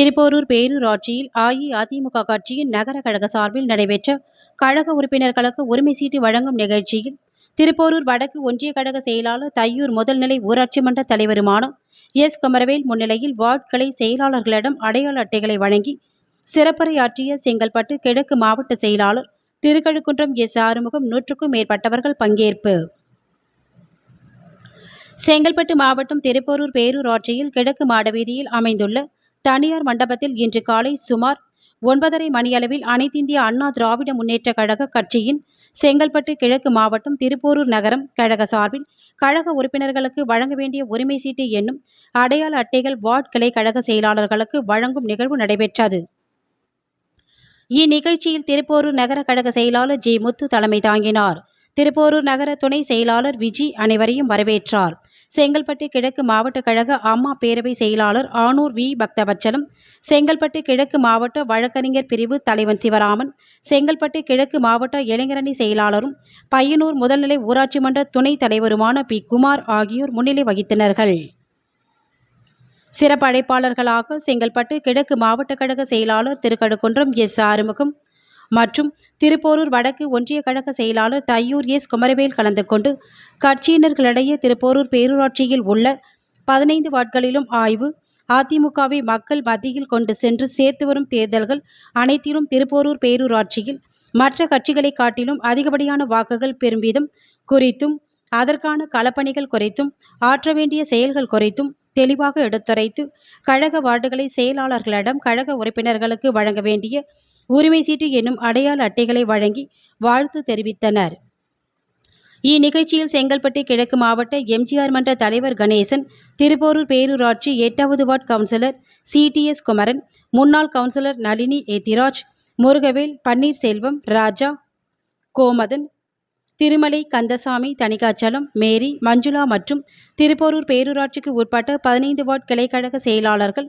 திருப்போரூர் பேரூராட்சியில் அஇஅதிமுக கட்சியின் நகர கழக சார்பில் நடைபெற்ற கழக உறுப்பினர்களுக்கு உரிமை சீட்டு வழங்கும் நிகழ்ச்சியில் திருப்போரூர் வடக்கு ஒன்றிய கழக செயலாளர் தையூர் முதல்நிலை ஊராட்சி மன்ற தலைவருமான எஸ். குமரவேல் முன்னிலையில் வார்டுகளை செயலாளர்களிடம் அடையாள அட்டைகளை வழங்கி சிறப்புரையாற்றிய செங்கல்பட்டு கிழக்கு மாவட்ட செயலாளர் திருக்கழுக்குன்றம் எஸ். ஆறுமுகம் நூற்றுக்கும் மேற்பட்டவர்கள் பங்கேற்பு. செங்கல்பட்டு மாவட்டம் திருப்போரூர் பேரூராட்சியில் கிழக்கு மாடவீதியில் அமைந்துள்ள தனியார் மண்டபத்தில் இன்று காலை சுமார் ஒன்பதரை மணியளவில் அனைத்திந்திய அண்ணா திராவிட முன்னேற்றக் கழக கட்சியின் செங்கல்பட்டு கிழக்கு மாவட்டம் திருப்போரூர் நகரம் கழக சார்பில் கழக உறுப்பினர்களுக்கு வழங்க வேண்டிய உரிமை சீட்டு என்னும் அடையாள அட்டைகள் வார்ட் கிளை கழக செயலாளர்களுக்கு வழங்கும் நிகழ்வு நடைபெற்றது. இந்நிகழ்ச்சியில் திருப்போரூர் நகர கழக செயலாளர் ஜி முத்து தலைமை தாங்கினார். திருப்போரூர் நகர துணை செயலாளர் விஜி அனைவரையும் வரவேற்றார். செங்கல்பட்டு கிழக்கு மாவட்ட கழக அம்மா பேரவை செயலாளர் ஆனூர் வி. பக்தவச்சலம் செங்கல்பட்டு கிழக்கு மாவட்ட வழக்கறிஞர் பிரிவு தலைவன் சிவராமன் செங்கல்பட்டு கிழக்கு மாவட்ட இளைஞரணி செயலாளரும் பையனூர் முதல்நிலை ஊராட்சி மன்ற துணைத் தலைவருமான பி. குமார் ஆகியோர் முன்னிலை வகித்தனர்கள். சிறப்பு அழைப்பாளர்களாக செங்கல்பட்டு கிழக்கு மாவட்ட கழக செயலாளர் திருக்கடுக்குன்றம் எஸ். ஆறுமுகம் மற்றும் திருப்போரூர் வடக்கு ஒன்றிய கழக செயலாளர் தையூர் எஸ் குமரவேல் கலந்து கொண்டு கட்சியினர்களிடையே திருப்போரூர் பேரூராட்சியில் உள்ள பதினைந்து வார்டுகளிலும் ஆய்வு அதிமுகவை மக்கள் மத்தியில் கொண்டு சென்று சேர்த்து வரும் தேர்தல்கள் அனைத்திலும் திருப்போரூர் பேரூராட்சியில் மற்ற கட்சிகளை காட்டிலும் அதிகப்படியான வாக்குகள் பெறும் விதம் குறித்தும் அதற்கான களப்பணிகள் குறித்தும் ஆற்ற வேண்டிய செயல்கள் குறித்தும் தெளிவாக எடுத்துரைத்து கழக வார்டுகளை செயலாளர்களிடம் கழக உறுப்பினர்களுக்கு வழங்க வேண்டிய உரிமை சீட்டு என்னும் அடையாள அட்டைகளை வழங்கி வாழ்த்து தெரிவித்தனர். இந்நிகழ்ச்சியில் செங்கல்பட்டு கிழக்கு மாவட்ட எம்ஜிஆர் மன்ற தலைவர் கணேசன் திருப்போரூர் பேரூராட்சி எட்டாவது ward councillor C D S Kumaran முன்னாள் கவுன்சிலர் நளினி ஏத்திராஜ் முருகவேல் பன்னீர்செல்வம் ராஜா கோமதன் திருமலை கந்தசாமி தணிகாச்சலம் மேரி மஞ்சுளா மற்றும் திருப்போரூர் பேரூராட்சிக்கு உட்பட்ட பதினைந்து வார்டு கிளைக்கழக செயலாளர்கள்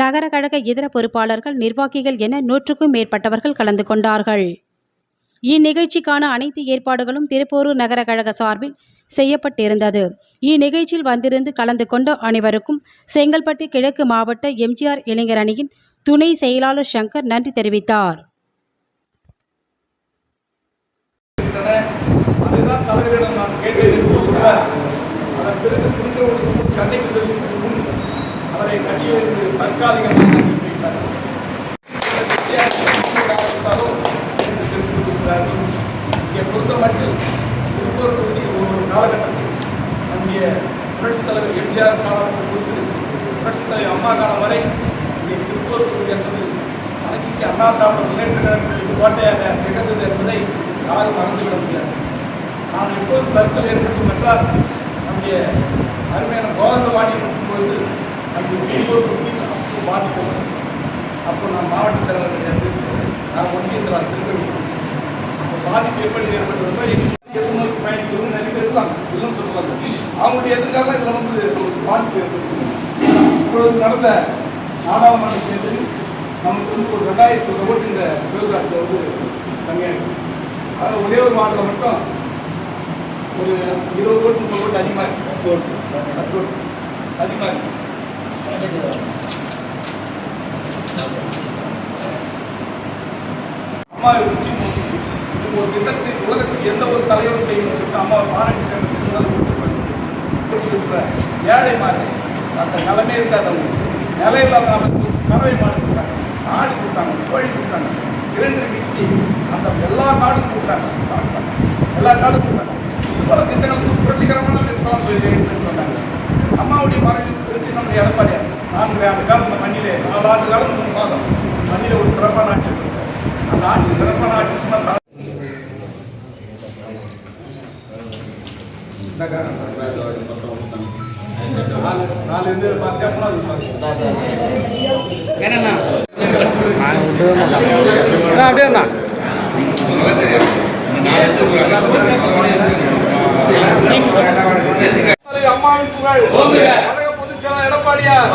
நகர கழக இதர பொறுப்பாளர்கள் நிர்வாகிகள் என நூற்றுக்கும் மேற்பட்டவர்கள் கலந்து கொண்டார்கள். இந்நிகழ்ச்சிக்கான அனைத்து ஏற்பாடுகளும் திருப்போரூர் நகர கழக சார்பில் செய்யப்பட்டிருந்தது. இந்நிகழ்ச்சியில் வந்திருந்து கலந்து கொண்ட அனைவருக்கும் செங்கல்பட்டு கிழக்கு மாவட்ட எம்ஜிஆர் இளைஞர் அணியின் துணை செயலாளர் சங்கர் நன்றி தெரிவித்தார். அதுதான் தலைவரிடம் நான் கேட்டேன் அதன் பிறகு திரும்ப சண்டைக்கு செல்லும் முன் அவரை கட்சியிலிருந்து தற்காலிகமாக இருந்தாலும் என்று இங்கே பொறுத்தமட்டில் திருப்பூர் தொகுதியில் ஒவ்வொரு காலகட்டத்தில் நம்முடைய புரட்சித் தலைவர் எம்ஜிஆர் காலம் பொறுத்து புரட்சித் தலைவர் அம்மா காலம் வரை இங்கே திருப்பூர் தொகுதி என்பது அனைத்து அண்ணா திராவிட முன்னேற்ற கழகத்திற்கு கோட்டையாக திகழ்ந்தது என்பதை யாரும் மறந்துவிட முடியாது. நான் எப்போது சர்க்கிள் ஏற்படும் என்றால் நம்முடைய அருமையான கோதண்டவாடி இருக்கும்பொழுது நம்முடைய திருப்பூர் தொகுதி அப்போ பாதிக்கப்படும் அப்போ நான் மாவட்ட செயலாளர் கிடையாது நான் ஒன்றிய செயலாளர் திருக்கணிக்கிறேன் அப்போ பாதிப்பு எப்படி ஏற்பட்டதோ எதிர்நோக்கி பயணிக்கிறவங்க நிறைய பேர் இருக்காங்க இல்லைன்னு சொல்லுவாங்க. அவங்களுடைய எதிர்காலம் இதில் வந்து பாதிப்பு ஏற்பட்டு இப்பொழுது நடந்த நாடாளுமன்ற தேர்தலில் நமக்கு வந்து ஒரு ரெண்டாயிரத்தி சொல்ற ஓட்டு இந்த பேரூராட்சியில் வந்து கம்மியாக இருக்கு அதில் ஒரே ஒரு மாவட்டத்தில் மட்டும் ஒரு இருபது ஓட்டு முப்பது ஓட்டு அதிகமாக இருக்கு. பத்து ஓட்டு. பத்து ஓட்டு. அதிகமாக இருக்கு. அம்மாவை உச்சி இது ஒரு திட்டத்தை உலகத்துக்கு எந்த ஒரு தலைவரும் செய்யணும்னு சொல்லிட்டு அம்மாவை பாராட்டி சென்ற இருக்கிற ஏழை மாதிரி அந்த நிலமே இருக்காதவங்க நிலை நிலம் இல்லாத அவருக்கு கறவை மாடு கொடுத்தாங்க ஆடு கொடுத்தாங்க கோழி கொடுத்தாங்க இரண்டு மிக்சி அந்த எல்லா காடும் கொடுத்தாங்க எல்லா காடும் கொடுத்தாங்க இது போல திட்டங்கள் வந்து புரட்சிகரமான திட்டம் சொல்லி எடுத்துட்டு வந்தாங்க அம்மாவுடைய மறைவுக்கு பிறகு நம்முடைய எடப்பாடியார். நான்கு ஆண்டு காலம் இந்த மண்ணிலே காலம் மூணு மாதம் மண்ணிலே ஒரு சிறப்பான ஆட்சி அந்த ஆட்சி சிறப்பான ஆட்சி சும்மா சா- நாலு நாலு பார்த்தோம்னா அது அம்மாவின் புகழ். கழக எடப்பாடியார்.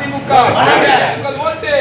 அனைத்து இந்திய அண்ணா திமுக உங்கள் ஓட்டு.